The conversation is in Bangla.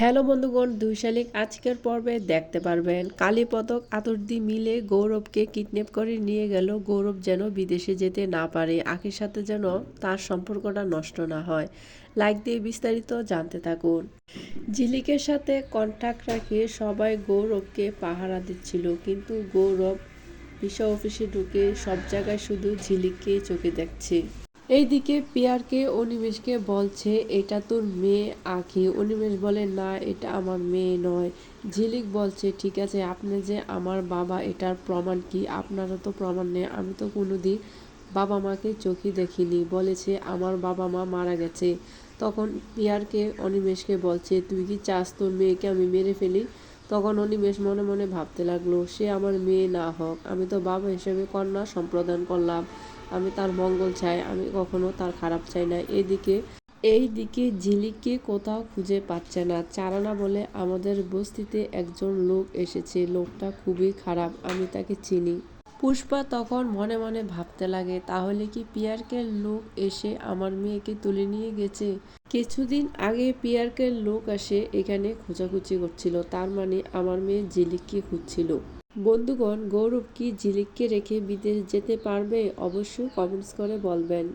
হ্যালো বন্ধুগণ দুই শালিক আজকের পর্বে দেখতে পারবেন, কালীপদক আতর্দি মিলে গৌরবকে কিডন্যাপ করে নিয়ে গেল, গৌরব যেন বিদেশে যেতে না পারে, আখির সাথে যেন তার সম্পর্কটা নষ্ট না হয়। লাইক দিয়ে বিস্তারিত জানতে থাকুন। ঝিলিকের সাথে কন্ট্যাক্ট রাখে সবাই গৌরবকে পাহারা দিচ্ছিল, কিন্তু গৌরব ভিসা অফিসে ঢুকে সব জায়গায় শুধু ঝিলিককে চোখে দেখছে। এইদিকে পিয়ারকে অনিমেষকে বলছে, এটা তোর মেয়ে আঁকি অনিমেষ বলে, না, এটা আমার মেয়ে নয়। ঝিলিক বলছে, ঠিক আছে, আপনি যে আমার বাবা, এটার প্রমাণ কি? আপনারও তো প্রমাণ নেই, আমি তো কোনোদিন বাবা মাকে চোখে দেখিনি। বলেছে, আমার বাবা মা মারা গেছে। তখন পিয়ারকে, অনিমেষকে বলছে, তুই কি চাস তোর মেয়েকে আমি মেরে ফেলি? তখন উনি বেশ মনে মনে ভাবতে লাগল, সে আমার মেয়ে না হোক, আমি তো বাবা হিসেবে কন্যা সম্প্রদান করলাম, আমি তার মঙ্গল চাই, আমি কখনো তার খারাপ চাই না। এদিকে এই দিকে ঝিলিককে কোথাও খুঁজে পাচ্ছে না। চারানা বলে, আমাদের বস্তিতে একজন লোক এসেছে, লোকটা খুবই খারাপ, আমি তাকে চিনি। পুষ্পা তখন মনে মনে ভাবতে লাগে, তাহলে কি পিয়ারকের লোক এসে আমার মেয়েকে তুলে নিয়ে গেছে? কিছুদিন আগে পিয়ারকের লোক আসে, এখানে খোঁজাখুঁজি করছিল, তার মানে আমার মেয়ে জিলিককে খুঁজছিল। বন্ধুগণ, গৌরব কি জিলিককে রেখে বিদেশ যেতে পারবে? অবশ্যই কমেন্টস করে বলবেন।